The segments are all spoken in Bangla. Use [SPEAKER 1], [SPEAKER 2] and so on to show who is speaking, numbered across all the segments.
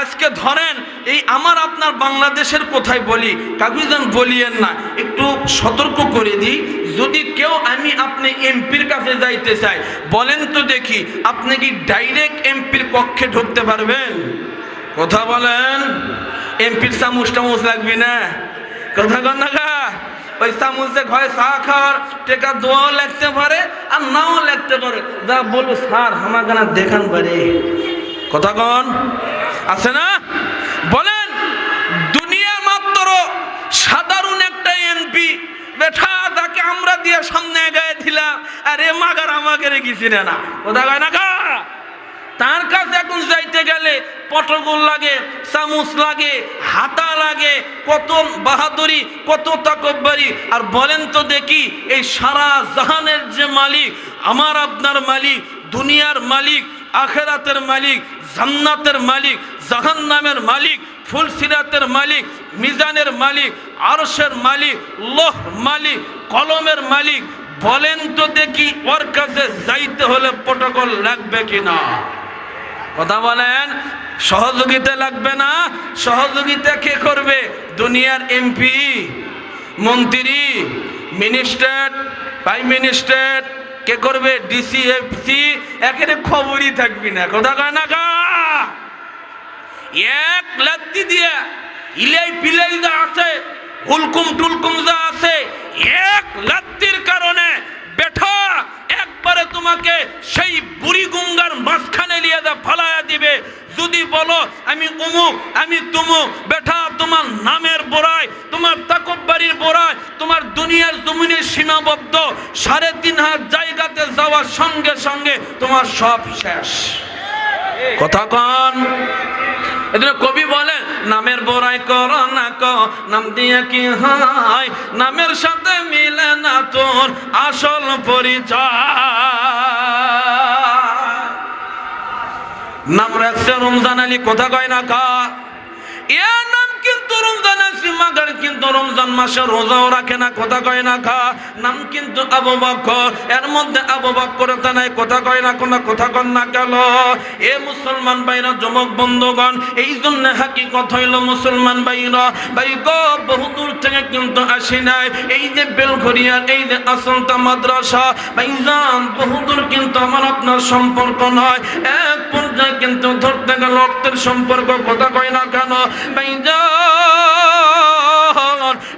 [SPEAKER 1] আজকে ধরেন এই আমার আপনার বাংলাদেশের কোথায় বলি, কাকু যেন বলিয়েন না, একটু সতর্ক করে দিই। যদি কেউ আমি আপনি এমপির কাছে যাইতে চাই, বলেন তো দেখি, আপনি কি ডাইরেক্ট এমপির কক্ষে ঢুকতে পারবেন? কথা বলেন, এমপির চামচ টামুচ লাগবে না? কথা কন না? ওই চামচে ঘরে চা খাওয়ার টেকা দোয়াও লাগতে পারে আর নাও লাগতে পারে। যা বলো স্যার আমাকে না দেখান পারে। কথা কন। আছে না? বলেন দুনিয়ার মাত্র সাধারণ একটা এমপি। বেঠা, তাকে আমরা দিয়ে সামনে গায়ে দিলাম। আরে, মাগার আমাকে গেছি না? কথা কয় না গা তার কাছে এখন যাইতে গেলে পটগোল লাগে, চামচ লাগে, হাতা লাগে, কত বাহাদুরি, কত তাকব্বারি। আর বলেন তো দেখি, এই সারা জাহানের যে মালিক, আমার আপনার মালিক, দুনিয়ার মালিক, আখেরাতের মালিক, জান্নাতের মালিক জাহান্নামের মালিক ফুল সিরাতের মালিক, মিজানের মালিক, আরশের মালিক, লোহ মালিক, কলমের মালিক, বলেন তো দেখি ওর কাছে যাইতে হলে প্রটোকল লাগবে কিনা কথা বলেন, সহযোগিতা লাগবে না? সহযোগিতা কে করবে? দুনিয়ার এমপি, মন্ত্রী, মিনিস্টার, প্রাইম মিনিস্টার, কে করবে? ডিসি, এফসি একের খবরই থাকবি না। কথা কয় না কা এক লাত্তি দিয়ে ইলাই পিলাই যা আছে, হুলকুম টুলকুম যা আছে, এক লাত্তির কারণে বেঠা একবারে তোমাকে সেই বুড়ি গুঙ্গার মাঝখানে নিয়ে দা ফালায়া দিবে। যদি বলো, আমি উমুক আমি তুমুক বেঠা তোমার নামের বোড়ায় তোমার তাকব্বাড়ির বোড়ায় তোমার দুনিয়ার জমিনের সীমাবদ্ধ সাড়ে তিন হাত জায়গাতে যাওয়ার সঙ্গে সঙ্গে তোমার সব শেষ। কথা কন। এজন্য কবি বলে, নামের বড়াই কর না ক, নাম দিয়ে কি হয়? নামের সাথে মিলে না তোর আসল পরিচয়। নাম রাখছে রমজান আলী, কথা কয় না কা? এ রমজান মাসে রোজাও রাখে না, কথা কয় না, খা। নাম কিন্তু আবু বকর। এর মধ্যে আবু বকর তা নাই, কথা কয় না, কোন কথা কন না, কেন? এ মুসলমান ভাইরা, যুবক বন্ধুগণ, এই জন্য হাকিকত হইল মুসলমান ভাইরা। ভাই গো, বহু দূর থেকে কিন্তু আসি নাই। এই যে বেলঘরিয়ার এই যে আসন্তা মাদ্রাসা, ভাইজান, বহু দূর কিন্তু আমার আপনার সম্পর্ক নয়। এক পর্যায়ে কিন্তু ধরতে গেল রক্তের সম্পর্ক, কথা কয় না, কেন? ভাইজান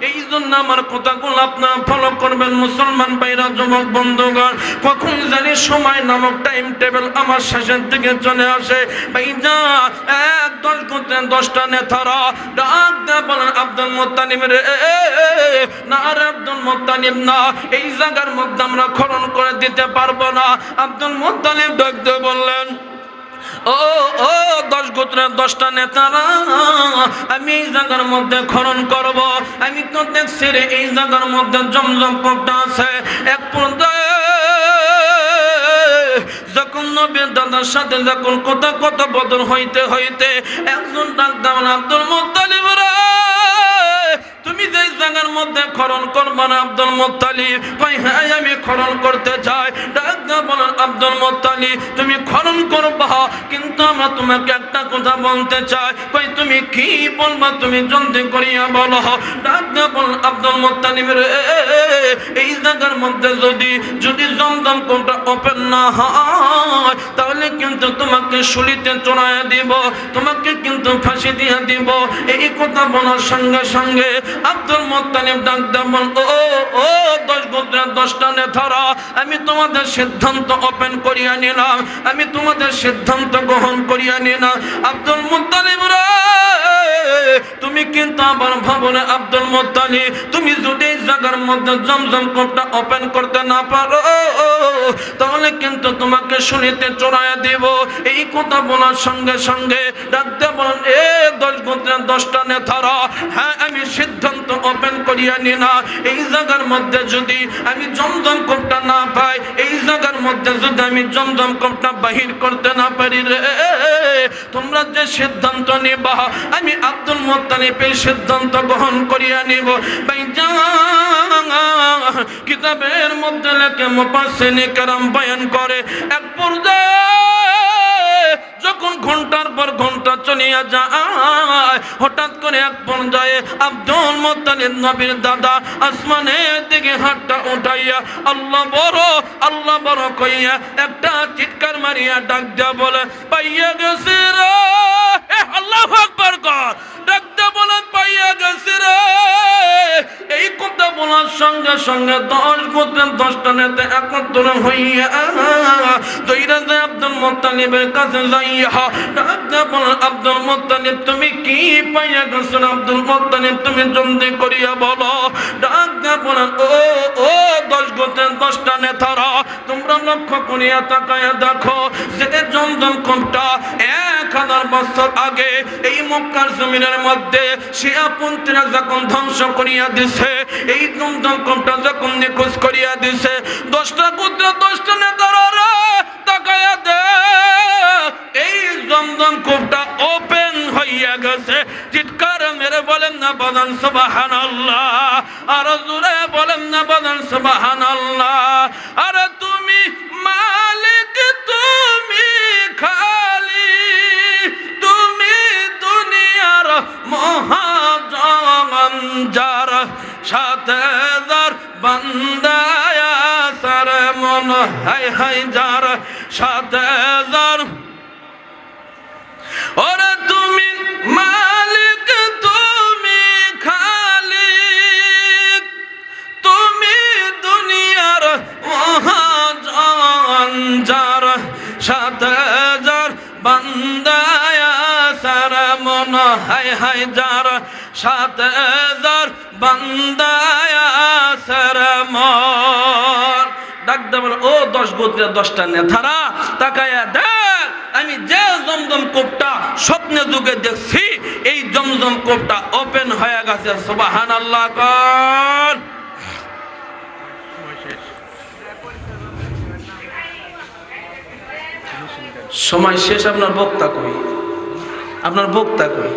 [SPEAKER 1] এই জন্য আমার কথাগুলো আপনার ফলো করবেন। মুসলমান ভাইরা, যুবক, বন্ধুগণ, কখন জানি সময় নামক টাইম টেবিল আমার শেষের দিকে চলে আসে। ভাইজান এক, দশ করতে দশটা নেতারা ডাক দেয়া বলেন, আব্দুল মোত্তানিম রে না রে আব্দুল মোত্তানিম না, এই জায়গার মধ্যে আমরা খনন করে দিতে পারব না। আব্দুল মোত্তানিম ডাক দিয়ে বললেন, ও ও গোত্রের দশটা নেতারা, আমি এই জায়গার মধ্যে খনন করব। আমি তো দেখছি রে, এই জায়গার মধ্যে জমজম কোপটা আছে। এক পর্যায়ে যখন নবীর দাদার সাথে যখন কথা কথা বদল হইতে হইতে একজন ডাক দাম আব্দুল মুত্তালিব তুমি যে জায়গার মধ্যে খরণ করব না আব্দুল মোত্তালিব? কই হ্যাঁ আমি খরণ করতে চাই। ডাক দা বলেন আব্দুল মোত্তালি, তুমি খনন করবা, কিন্তু আমরা তোমাকে একটা কথা বলতে চাই। কই, তুমি কি বলবা, তুমি জলদি করিয়া বলো। ডাকা বল আব্দুল মোত্তালিব রে, এই জায়গার মধ্যে যদি যদি জমদম কোনটা ওপেন না হয় তাহলে কিন্তু তোমাকে শুলিতে চড়াইয়া দিব, তোমাকে কিন্তু ফাঁসি দিয়ে দিব। এই কথা বলার সঙ্গে সঙ্গে আব্দুল মোত্তালিব ডাক দেমন ও ও দশ গোত্রের দশটা নেতারা, আমি তোমাদের সিদ্ধান্ত ওপেন করিয়া নিলাম, আমি তোমাদের সিদ্ধান্ত গ্রহণ করিয়া নিলাম। আব্দুল মোত্তালিব রে, তুমি কিন্তু আবার ভাবনে আব্দুল মোত্তালিব, তুমি যদি জায়গার মধ্যে জমজম কোপটা ওপেন করতে না পারো তাহলে কিন্তু তোমাকে শুনিতে চড়াইয়া দিব। এই কথা বলার সঙ্গে সঙ্গে ডাকতে বলেন, এ দশ গোত্রের দশটা নেতারা হ্যাঁ আমি সিদ্ধান্ত ওপেন করিয়া নি না। এই জায়গার মধ্যে যদি আমি জমজম কোপটা না পাই, এই জায়গার মধ্যে যদি আমি জমজম কোপটা বাহির করতে না পারি রে, তোমরা যে সিদ্ধান্ত নিবা, আমি আব্দুল মোত্তালিব এই সিদ্ধান্ত গ্রহণ করিয়া নিব। কিতাবের মধ্যে লেখে মুফাসসিনে কেরাম বয়ান করে, এক পর্যায়ে যখন ঘণ্টার পর ঘণ্টা চলিয়া যায়, হঠাৎ করে এক পর্যায়ে আব্দুল মোত্তালিব নবীর দাদা আসমানের দিকে হাতটা উঠাইয়া, আল্লাহ বড় আল্লাহ বড় কইয়া একটা চিৎকার মারিয়া ডাক দিয়া বলে, পাইয়া গেছে রে আল্লাহ আকবার কর সঙ্গে দশ গোত্রের দশটা নেতা একত্র হইয়া আব্দুল মোত্তালিবের কাছে যাইয়া আব্দুল মোত্তালিব, তুমি কি পাইয়া গেছো আব্দুল মোত্তালিব? তুমি জলদি করিয়া বলো। ডাক দিয়া বলেন ও ও, দশ গোত্রের দশটা নেতারা, তোমরা লক্ষ্য করিয়া তাকায়া দেখো যে জমজম কূপটা এক বছর আগে এই মক্কার জমিনের মধ্যে শিয়াপন্থীরা যখন ধ্বংস করিয়া দিছে, এই যখন নিখোঁজ করিয়া দিছে, দশটা গোত্র দশটা নেতারা দে এই ওপেন হইয়া গেছে। চিৎকার মেরে বলেন না বলেন সুবাহান আল্লাহ আর জুড়ে বলেন না বলেন সুবাহান আল্লাহ আর সাথে যার বান্দায়া সার মন হাই হাই যার সাথে যার। ওরে তুমি মালিক, তুমি খালিক, তুমি দুনিয়ার মহাজন যার সাথে যার বান্দায়া সার মন হাই হাই যার সাথে যার। ডাক ও দশ দশটা নেতারা আমি যে জমজম কোপটা স্বপ্নে যুগে দেখছি, এই জমজম কোপটা ওপেন হয়ে গেছে সুবাহান আল্লাহ সময় শেষ, আপনার বক্তা কই? আপনার বক্তা কই?